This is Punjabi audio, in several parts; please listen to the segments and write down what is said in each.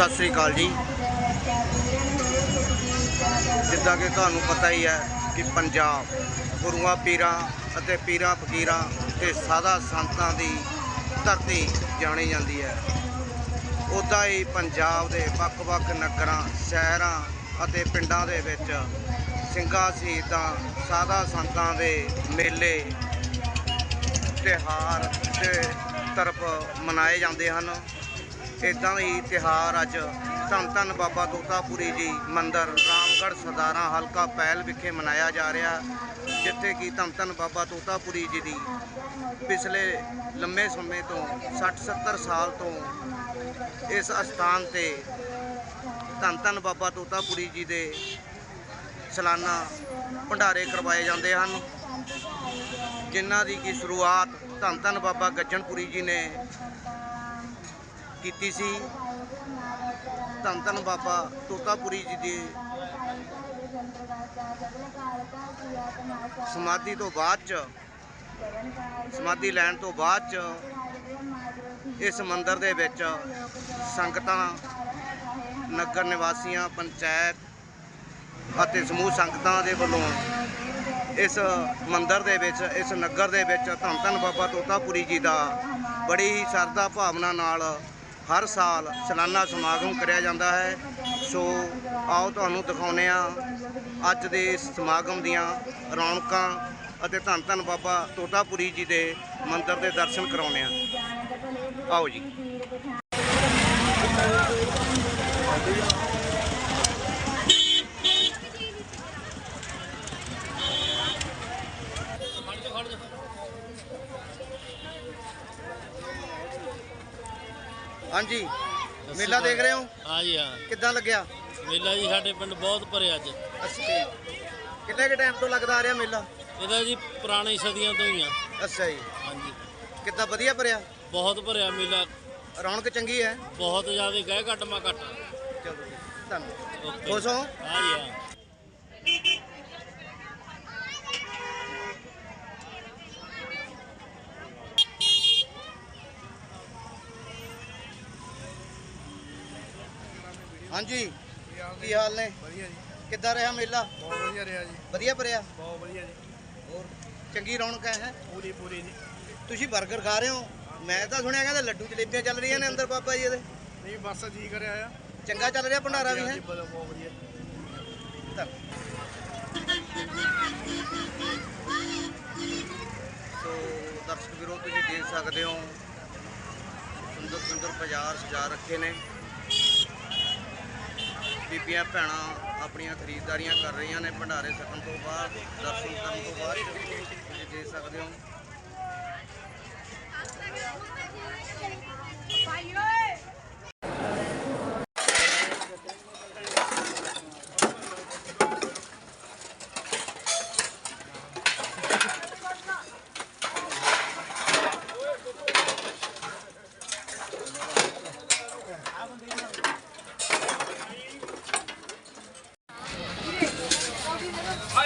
ਸਤਿ ਸ੍ਰੀ ਅਕਾਲ ਜੀ। ਜਿੱਦਾਂ ਕਿ ਤੁਹਾਨੂੰ ਪਤਾ ਹੀ ਹੈ ਕਿ ਪੰਜਾਬ ਗੁਰੂਆਂ, ਪੀਰਾਂ ਅਤੇ ਪੀਰਾਂ ਫਕੀਰਾਂ ਤੇ ਸਾਧਾ ਸੰਤਾਂ ਦੀ ਧਰਤੀ ਜਾਣੀ ਜਾਂਦੀ ਹੈ। ਉੱਦਾਂ ਹੀ ਪੰਜਾਬ ਦੇ ਵੱਖ-ਵੱਖ ਨਗਰਾਂ, ਸ਼ਹਿਰਾਂ ਅਤੇ ਪਿੰਡਾਂ ਦੇ ਵਿੱਚ ਸਿੰਘਾਂ, ਸ਼ਹੀਦਾਂ, ਸਾਧਾ ਸੰਤਾਂ ਦੇ ਮੇਲੇ, ਤਿਉਹਾਰ ਦੇ ਤਰਫ ਮਨਾਏ ਜਾਂਦੇ ਹਨ। ਇਦਾਂ ਹੀ ਤਿਉਹਾਰ ਅੱਜ ਧੰਨ ਧੰਨ ਬਾਬਾ ਤੋਤਾਪੁਰੀ ਜੀ ਮੰਦਿਰ, ਰਾਮਗੜ੍ਹ ਸਦਾਰਾ ਹਲਕਾ ਪਹਿਲ ਵਿਖੇ ਮਨਾਇਆ ਜਾ ਰਿਹਾ, ਜਿੱਥੇ ਕਿ ਧੰਨ ਧੰਨ ਬਾਬਾ ਤੋਤਾਪੁਰੀ ਜੀ ਦੀ ਪਿਛਲੇ ਲੰਮੇ ਸਮੇਂ ਤੋਂ 60 70 ਸਾਲ ਤੋਂ ਇਸ ਅਸਥਾਨ ਤੇ ਧੰਨ ਧੰਨ ਬਾਬਾ ਤੋਤਾਪੁਰੀ ਜੀ ਦੇ ਸਾਲਾਨਾ ਭੰਡਾਰੇ ਕਰਵਾਏ ਜਾਂਦੇ ਹਨ, ਜਿਨ੍ਹਾਂ ਦੀ ਕੀ ਸ਼ੁਰੂਆਤ ਧੰਨ ਧੰਨ ਬਾਬਾ ਗੱਜਣਪੁਰੀ ਜੀ ਨੇ ਕੀਤੀ ਸੀ। ਧੰਨ ਧੰਨ ਬਾਬਾ ਤੋਤਾਪੁਰੀ ਜੀ ਦੀ ਸਮਾਧੀ ਤੋਂ ਬਾਅਦ ਚ, ਸਮਾਧੀ ਲੈਣ ਤੋਂ ਬਾਅਦ ਚ, ਇਸ ਮੰਦਿਰ ਦੇ ਵਿੱਚ ਸੰਗਤਾਂ, ਨਗਰ ਨਿਵਾਸੀਆਂ, ਪੰਚਾਇਤ ਅਤੇ ਸਮੂਹ ਸੰਗਤਾਂ ਦੇ ਵੱਲੋਂ ਇਸ ਮੰਦਿਰ ਦੇ ਵਿੱਚ, ਇਸ ਨਗਰ ਦੇ ਵਿੱਚ ਧੰਨ ਧੰਨ ਬਾਬਾ ਤੋਤਾਪੁਰੀ ਜੀ ਦਾ ਬੜੀ ਹੀ ਸ਼ਰਧਾ ਭਾਵਨਾ ਨਾਲ ਹਰ ਸਾਲ ਸਾਲਾਨਾ ਸਮਾਗਮ ਕਰਿਆ ਜਾਂਦਾ ਹੈ। ਸੋ ਆਓ ਤੁਹਾਨੂੰ ਦਿਖਾਉਂਦੇ ਆ ਅੱਜ ਦੇ ਇਸ ਸਮਾਗਮ ਦੀਆਂ ਰੌਣਕਾਂ ਅਤੇ ਧੰਨ ਧੰਨ ਬਾਬਾ ਤੋਤਾਪੁਰੀ ਜੀ ਦੇ ਮੰਦਿਰ ਦੇ ਦਰਸ਼ਨ ਕਰਾਉਂਦੇ ਆ ਆਓ ਜੀ। ਹਾਂਜੀ। ਮੇਲਾ ਦੇਖ ਰਹੇ ਹੋ? ਹਾਂ ਜੀ ਹਾਂ। ਕਿੱਦਾਂ ਲੱਗਿਆ? ਮੇਲਾ ਜੀ ਸਾਡੇ ਪਿੰਡ ਬਹੁਤ ਭਰਿਆ ਅੱਜ। ਅੱਛਾ ਕਿੰਨੇ ਕੁ ਟਾਈਮ ਤੋਂ ਲੱਗਦਾ ਆ ਰਿਹਾ ਮੇਲਾ? ਇਹਦਾ ਜੀ ਪੁਰਾਣੀ ਸਦੀਆਂ ਤੋਂ ਹੀ ਆ। ਅੱਛਾ ਜੀ। ਹਾਂਜੀ। ਕਿੱਦਾਂ ਵਧੀਆ ਭਰਿਆ? ਬਹੁਤ ਭਰਿਆ ਮੇਲਾ। ਰੌਣਕ ਚੰਗੀ ਹੈ? ਬਹੁਤ ਜ਼ਿਆਦਾ ਗਏ ਘੱਟ ਮਾ ਘੱਟ ਚਲੋ ਧੰਨਵਾਦ। ਓਕੇ। ਖੁਸ਼ ਹੋ? ਹਾਂ ਜੀ ਹਾਂ। ਹਾਂਜੀ। ਕੀ ਹਾਲ ਨੇ? ਵਧੀਆ ਜੀ। ਕਿੱਦਾਂ ਰਿਹਾ ਮੇਲਾ? ਬਹੁਤ ਵਧੀਆ ਰਿਹਾ ਜੀ। ਵਧੀਆ ਭਰਿਆ? ਬਹੁਤ ਵਧੀਆ ਜੀ। ਹੋਰ ਚੰਗੀ ਰੌਣਕ ਹੈ? ਪੂਰੀ ਪੂਰੀ ਜੀ। ਤੁਸੀਂ 버ਗਰ ਖਾ ਰਹੇ ਹੋ? ਮੈਂ ਤਾਂ ਸੁਣਿਆ ਕਹਿੰਦੇ ਲੱਡੂ ਜਲੇਬੀਆਂ ਚੱਲ ਰਹੀਆਂ ਨੇ ਅੰਦਰ ਬਾਬਾ ਜੀ ਦੇ ਨਹੀਂ ਬਸ ਜੀ ਕਰਿਆ ਆ। ਚੰਗਾ ਚੱਲ ਰਿਹਾ ਭੰਡਾਰਾ ਵੀ ਹੈ? ਬਹੁਤ ਵਧੀਆ। ਸੋ ਦਰਸ਼ਕ ਵੀਰੋ ਤੁਸੀਂ ਦੇਖ ਸਕਦੇ ਹੋ। ਸੁੰਦਰ ਸੁੰਦਰ ਬਾਜ਼ਾਰ ਸਜਾ ਰੱਖੇ ਨੇ। ਬੀਬੀਆਂ ਭੈਣਾਂ ਆਪਣੀਆਂ ਖਰੀਦਦਾਰੀਆਂ ਕਰ ਰਹੀਆਂ ਨੇ ਭੰਡਾਰੇ ਸਕਣ ਤੋਂ ਬਾਅਦ, ਦਰਸ਼ਨ ਕਰਨ ਤੋਂ ਬਾਅਦ ਤੁਸੀਂ ਦੇ ਸਕਦੇ ਹੋ।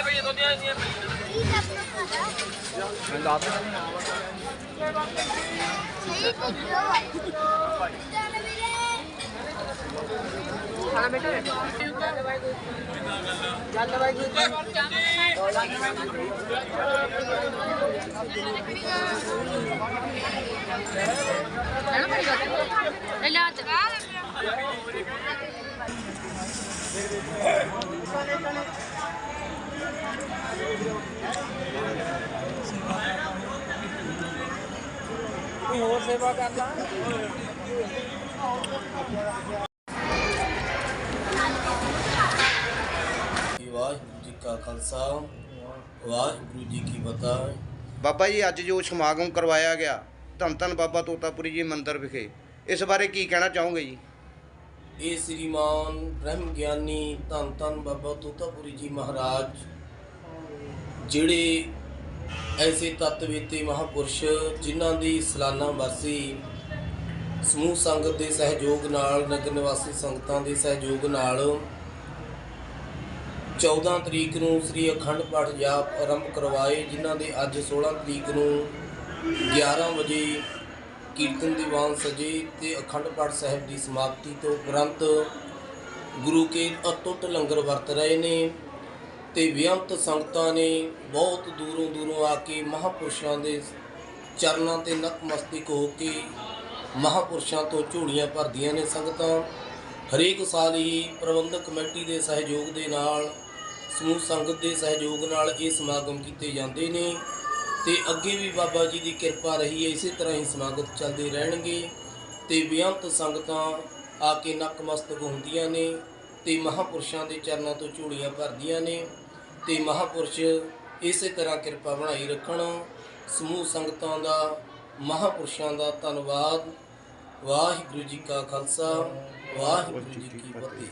ਕੋਈ ਤੋਂ ਨਹੀਂ ਆਈਆਂ ਮੈਂ ਲਾ ਤਾ ਸਹੀ ਕਿਉਂ ਚੱਲ ਵੀਰੇ ਖਾਣਾ ਬੇਟਾ ਚੱਲ ਬਾਈ। ਜੀ ਚੱਲ ਬਾਈ ਜੀ ਵਾਹਿਗੁਰੂ ਜੀ ਕਾ ਖਾਲਸਾ ਵਾਹਿਗੁਰੂ ਜੀ ਕੀ ਫਤਿਹ ਬਾਬਾ ਜੀ ਅੱਜ ਜੋ ਸਮਾਗਮ ਕਰਵਾਇਆ ਗਿਆ ਧੰਨ ਧੰਨ ਬਾਬਾ ਤੋਤਾਪੁਰੀ ਜੀ ਮੰਦਿਰ ਵਿਖੇ ਇਸ ਬਾਰੇ ਕੀ ਕਹਿਣਾ ਚਾਹੋਗੇ ਜੀ ਇਹ ਸ੍ਰੀਮਾਨ ਬ੍ਰਹਮ ਗਿਆਨੀ ਧੰਨ ਧੰਨ ਬਾਬਾ ਤੋਤਾਪੁਰੀ ਜੀ ਮਹਾਰਾਜ ਜਿਹੜੇ ਐਸੇ ਤਤਵੇਤੇ ਮਹਾਪੁਰਸ਼ ਜਿਨ੍ਹਾਂ ਦੀ ਸਲਾਨਾ ਵਰਸੀ ਸਮੂਹ ਸੰਗਤ ਦੇ ਸਹਿਯੋਗ ਨਾਲ, ਨਗਰ ਨਿਵਾਸੀ ਸੰਗਤਾਂ ਦੇ ਸਹਿਯੋਗ ਨਾਲ 14 ਤਰੀਕ ਨੂੰ ਸ੍ਰੀ ਅਖੰਡ ਪਾਠ ਜਾਪ ਆਰੰਭ ਕਰਵਾਏ, ਜਿਨ੍ਹਾਂ ਦੇ ਅੱਜ 16 ਤਰੀਕ ਨੂੰ 11 ਵਜੇ ਕੀਰਤਨ ਦੀਵਾਨ ਸਜੇ ਤੇ ਅਖੰਡ ਪਾਠ ਸਾਹਿਬ ਦੀ ਸਮਾਪਤੀ ਤੋਂ ਉਪਰੰਤ ਗੁਰੂ ਕੇ ਅਤੁੱਟ ਲੰਗਰ ਵਰਤ ਰਹੇ ਨੇ। ਤੇ ਬੇਅੰਤ ਸੰਗਤਾਂ ਨੇ ਬਹੁਤ ਦੂਰੋਂ ਦੂਰੋਂ ਆ ਕੇ ਮਹਾਪੁਰਸ਼ਾਂ ਦੇ ਚਰਨਾਂ ਤੇ ਨਤਮਸਤਕ ਹੋ ਕੇ ਮਹਾਪੁਰਸ਼ਾਂ ਤੋਂ ਝੋਲੀਆਂ ਭਰਦੀਆਂ ਨੇ ਸੰਗਤਾਂ। ਹਰੇਕ ਸਾਲ ਹੀ ਪ੍ਰਬੰਧਕ ਕਮੇਟੀ ਦੇ ਸਹਿਯੋਗ ਦੇ ਨਾਲ, ਸਮੂਹ ਸੰਗਤ ਦੇ ਸਹਿਯੋਗ ਨਾਲ ਇਹ ਸਮਾਗਮ ਕੀਤੇ ਜਾਂਦੇ ਨੇ ਤੇ ਅੱਗੇ ਵੀ ਬਾਬਾ ਜੀ ਦੀ ਕਿਰਪਾ ਰਹੀ ਹੈ, ਇਸੇ ਤਰ੍ਹਾਂ ਹੀ ਸਮਾਗਮ ਚੱਲਦੇ ਰਹਿਣਗੇ ਤੇ ਬੇਅੰਤ ਸੰਗਤਾਂ ਆ ਕੇ ਨਕਮਸਤਕ ਹੁੰਦੀਆਂ ਨੇ ਤੇ ਮਹਾਪੁਰਸ਼ਾਂ ਦੇ ਚਰਨਾਂ ਤੋਂ ਝੂੜੀਆਂ ਭਰਦੀਆਂ ਨੇ। ਤੇ ਮਹਾਪੁਰਸ਼ ਇਸੇ ਤਰ੍ਹਾਂ ਕਿਰਪਾ ਬਣਾਈ ਰੱਖਣ। ਸਮੂਹ ਸੰਗਤਾਂ ਦਾ, ਮਹਾਪੁਰਸ਼ਾਂ ਦਾ ਧੰਨਵਾਦ। ਵਾਹਿਗੁਰੂ ਜੀ ਕਾ ਖਾਲਸਾ, ਵਾਹਿਗੁਰੂ ਜੀ ਕੀ ਫਤਿਹ।